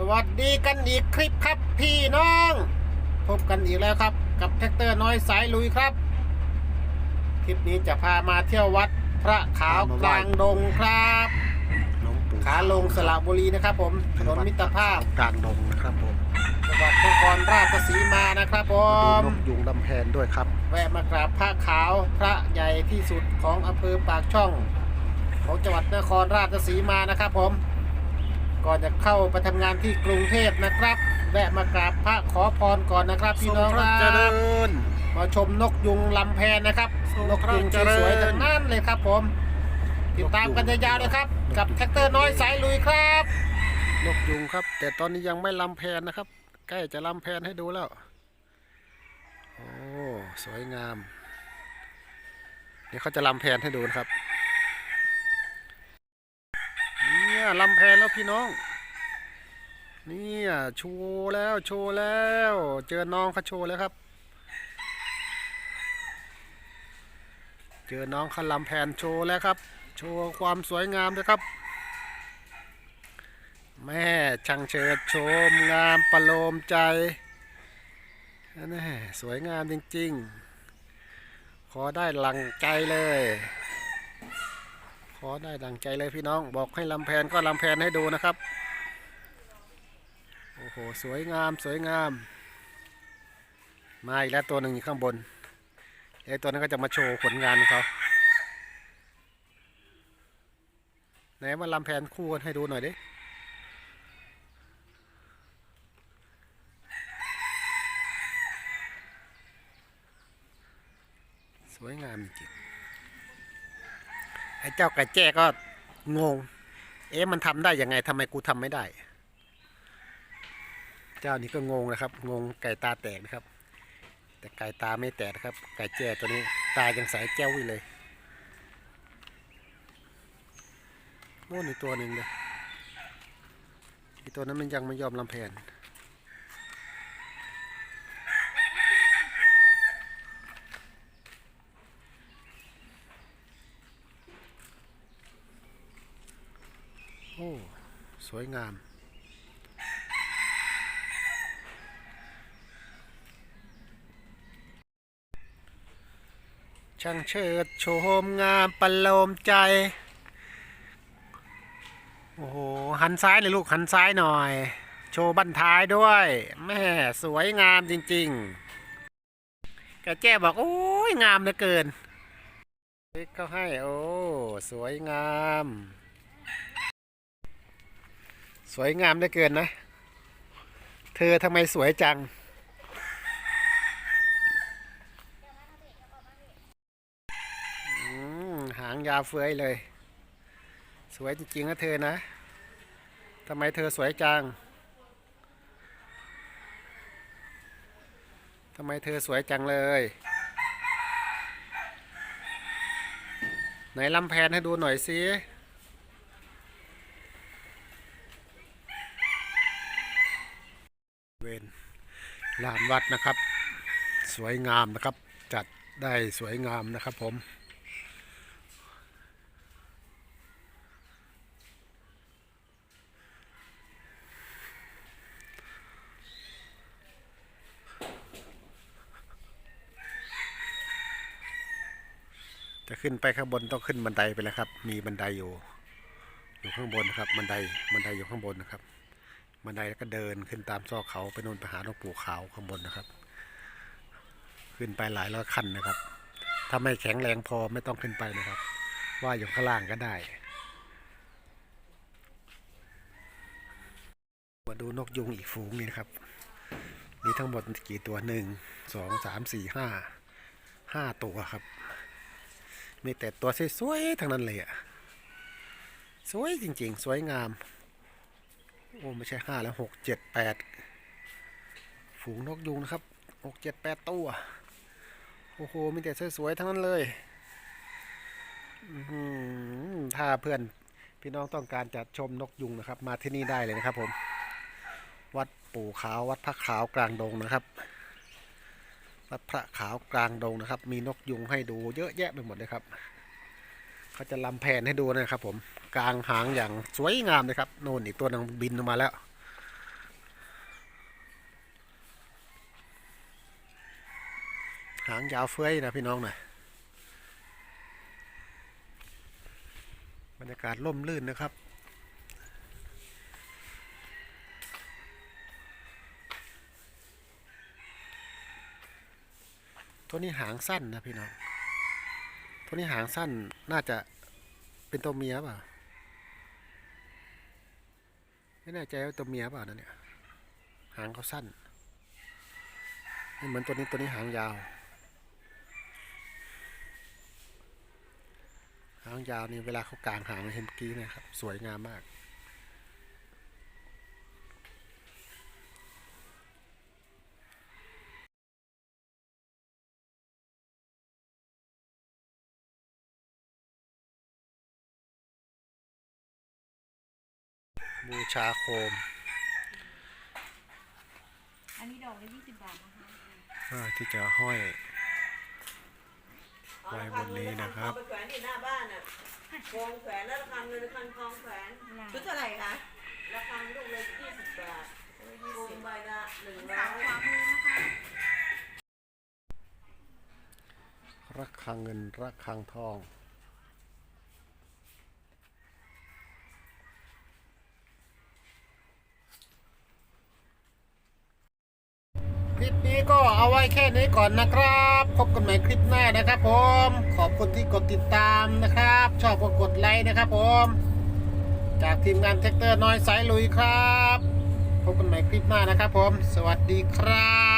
สวัสดีกันอีกคลิปครับพี่น้อง พบกันอีกแล้วครับ กับแท็กเตอร์น้อยสายลุยครับ คลิปนี้จะพามาเที่ยววัดพระขาวกลางดงครับหลวงปู่ขาลงสระบุรีนะครับ ผมถนนมิตรภาพกลางดงนะครับผมจังหวัดนครราชสีมานะครับผดูมนกยุงลำแพนด้วยครับ แวะมากราบพระขาวพระใหญ่ที่สุดของอำเภอปากช่อง ของจังหวัดนครราชสีมานะครับผม ก่อนจะเข้าไปทำงานที่กรุงเทพนะครับแวะมากราบพระขอพรก่อนนะครับ พี่น้องทครงพรัระเจริบญมาชมนกยุงลำแพนนะครับ ทรงนกยุงพระเจริญ สวยๆทั้งนั้นเลยครับผม ติดตามกันยาวๆเลยครับ กับแท็กเตอร์น้อยสายลุยครับ นกยุงครับ แต่ตอนนี้ยังไม่ลำแพนนะครับ ใกล้จะลำแพนให้ดูแล้ว โอ้ สวยงาม เดี๋ยวเขาจะลำแพนให้ดูนะครับเนี่ย ลำแพนแล้วพี่น้อง นี่ยโชว์แล้วโชว์แล้ว เจอน้องเขาโชว์แล้วครับ เจอน้องเขาลำแพนโชว์แล้วครับ โชว์ความสวยงามด้วยครับ แม่ช่างเชิดโชมงามประโลมใจแน่สวยงามจริงๆ ขอได้หลังใจเลย อได้ดังใจเลยพี่น้อง บอกให้ลำแพนก็ลำแพนให้ดูนะครับ โอ้โห สวยงามสวยงาม มาอีกแล้วตัวหนึ่งอยู่ข้างบนไอ้ตัวนั้นก็จะมาโชว์ผลงานของเขาไหนมาลำแพนคู่กันให้ดูหน่อยดิสวยงามจริง อ้เจ้าไก่แจ้ก็งง เอ๊ะมันทำได้ยังไงทำไมกูทำไม่ได้ เจ้านี้ก็งงนะครับ งงไก่ตาแตกนะครับ แต่ไก่ตาไม่แตกนะครับ ไก่แจ้ตัวนี้ตายังใสแจ้วอยู่เลยโน่นอีกตัวหนึ่งเลยอีตัวนั้นมันยังไม่ยอมลำแพน โอ้ สวยงาม ช่างเชิดโชมงามประโลมใจ โอ้โห หันซ้ายเลยลูก หันซ้ายหน่อย โชว์บันท้ายด้วยแม่สวยงามจริง ๆ กระแจ้บอก โอ้ยงามเหลือเกินเขาให้ โอ้ สวยงาม สวยงามเหลือเกินนะ เธอทำไมสวยจังอืมหางยาวเฟ้ยเลย สวยจริงๆนะเธอนะทำไมเธอสวยจังทำไมเธอสวยจังเลย ไหนลำแพนให้ดูหน่อยสิ เวน ลานวัดนะครับ สวยงามนะครับ จัดได้สวยงามนะครับผม จะขึ้นไปข้างบนต้องขึ้นบันไดไปแล้วครับ มีบันไดอยู่ อยู่ข้างบนนะครับ บันไดบันไดอยู่ข้างบนนะครับ บันไดแล้วก็เดินขึ้นตามซอกเขาไปนู่นไปหาหลวงปู่ขาวข้างบนนะครับ ขึ้นไปหลายร้อยขั้นนะครับ ถ้าไม่แข็งแรงพอไม่ต้องขึ้นไปนะครับ ว่าอยู่ข้างล่างก็ได้ มาดูนกยุงอีกฝูงนี่นะครับ มีทั้งหมดกี่ตัวหนึ่งสองสามสี่ห้าห้าตัวครับ มีแต่ตัวสวยๆทั้งนั้นเลยอะสวยจริงๆ สวยงาม โอ้ไม่ใช่ห้าแล้วหกเจ็ดแปดฝูงนกยุงนะครับหกเจ็ดแปดตัวโอ้โหมีแต่สวยๆทั้งนั้นเลยถ้าเพื่อนพี่น้องต้องการจะชมนกยุงนะครับ มาที่นี่ได้เลยนะครับ ผม วัดปู่ขาววัดพระขาวกลางดงนะครับ วัดพระขาวกลางดงนะครับ มีนกยุงให้ดูเยอะแยะไปหมดเลยครับ เขาจะลำแผนให้ดูนะครับผมกลางหางอย่างสวยงามเลยครับโน่นอีกตัวนึงบินออกมาแล้ว หางยาวเฟ้ยนะพี่น้องนะบรรยากาศร่มรื่นนะครับตัวนี้หางสั้นนะพี่น้อง ตัวนี้หางสั้นน่าจะเป็นตัวเมียเปล่าไม่แน่ใจว่าตัวเมียเปล่านะเนี่ย หางเขาสั้นนี่เหมือนตัวนี้ตัวนี้หางยาว หางยาวนี่เวลาเขากางหางเห็นเมื่อกี้นะครับ สวยงามมาก บูชาโคม อันนี้ดอกละยี่สิบบาทนะคะเพื่อที่จะห้อยไว้บนนี้นะครับเอาไปแขวนที่หน้าบ้านอะคลองแขวนแล้วระฆังเงินระฆังทองแขวนชุดเท่าไหร่คะระฆังลูกเลยยี่สิบบาทวงใบละหนึ่งร้สาอวยขวามือนะคะระฆังเงินระฆังทอง คลิปนี้ก็เอาไว้แค่นี้ก่อนนะครับ พบกันใหม่คลิปหน้านะครับผม ขอบคุณที่กดติดตามนะครับ ชอบก็กดไลค์นะครับผม จากทีมงานแท็กเตอร์น้อยสายลุยครับ พบกันใหม่คลิปหน้านะครับผม สวัสดีครับ